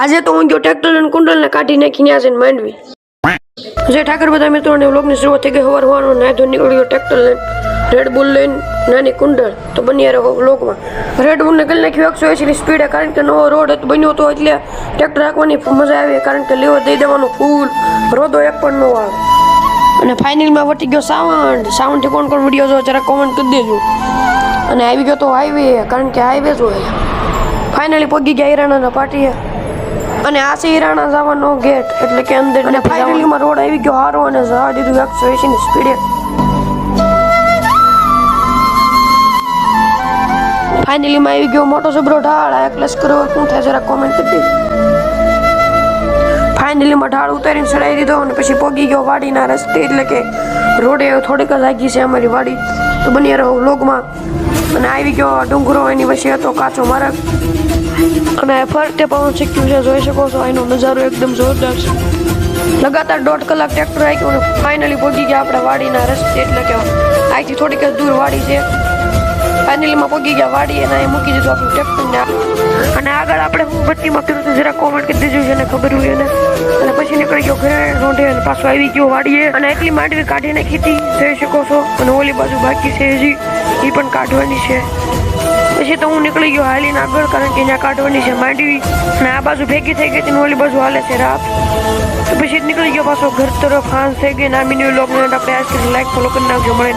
આજે તો ઊંઘ્યો ટ્રેક્ટર અને કુંડલને કાઢી નાખીને આજે માંડવી. જય ઠાકર બધા મિત્રોને વ્લોગની શરૂઆત થઈ ગઈ સવાર હોવાનો નાય ધોઈ નીકળી ગયો ટ્રેક્ટર લઈને. રેડ બુલ લઈને નાની કુંડળ તો બન્યા રહો વ્લોગમાં. રેડ બુલને કરી નાખ્યું એકસો એંસીની સ્પીડે કારણ કે નવો રોડ હતો, બન્યો હતો એટલે ટ્રેક્ટર રાખવાની મજા આવી, કારણ કે લેવા દઈ દેવાનું ફૂલ રોદો એક પણ ન આવે. અને ફાઇનલમાં વટી ગયો સાવંડ સાવંડથી કોણ કોણ વીડિયો જો જરા કોમેન્ટ કરી દેજો. અને આવી ગયો તો હાઈવે કારણ કે હાઈવે જ હોય. ફાઇનલી પગી ગયા હિરાણાના પાટીએ. અને આ સિરાણા હિરાણા જવાનો ગેટ એટલે કે અંદર અને ફાઇનલીમાં રોડ આવી ગયો હારો અને જવા દીધું એકસો એંસીની સ્પીડે ફાઇનલીમાં આવી ગયો મોટો સબરો ઢાળ. આ એકલેસ કરો શું થાય જરા કોમેન્ટ કરી દેજો. ફાઇનલીમાં ઢાળ ઉતારીને ચડાવી દીધો અને પછી પોગી ગયો વાડીના રસ્તે. એટલે કે રોડે થોડીક જ લાગી છે અમારી વાડી. તો બની રહો વ્લોગમાં અને આવી ગયો ડુંગરો એની વચ્ચે હતો કાચો માર્ગ. અને ફરતે પવન શીખ્યું છે જોઈ શકો છો. એનો નજારો એકદમ જોરદાર છે. લગાતાર દોઢ કલાક ટ્રેક્ટર અને ફાઇનલી પહોંચી ગયા આપણે વાડીના રસ્તે. એટલે કે અહીંથી થોડીક જ દૂર વાડી છે. ફાઇનલીમાં પહોંચી ગયા વાડી અને અહીં મૂકી દીધું આપણું ટ્રેક્ટરને અને આગળ આપણે હું ભટ્ટીમાં કર્યું હતું જરા કોમેન્ટ કરી દેજો, જેને ખબર હોય એને. અને પછી નીકળી ગયો ઘરે, રોંઢે અને પાછો આવી ગયો વાડીએ. અને એટલી માંડવી કાઢીને ખેતી થઈ શકો છો. અને ઓલી બાજુ બાકી છે હજી. એ પણ કાઢવાની છે. પછી તો હું નીકળી ગયો હાલીને આગળ, કારણ કે ત્યાં કાઢવાની છે માંડવી. ને આ બાજુ ભેગી થઈ ગઈ હતી ઓલી બાજુ હાલે છે રાત. તો પછી નીકળી ગયો પાછો ઘર તરફ. હાંસ થઈ ગઈ નામીની લોક આપણે આજથી લાઈક ફોલો કરી નાખજો. મળે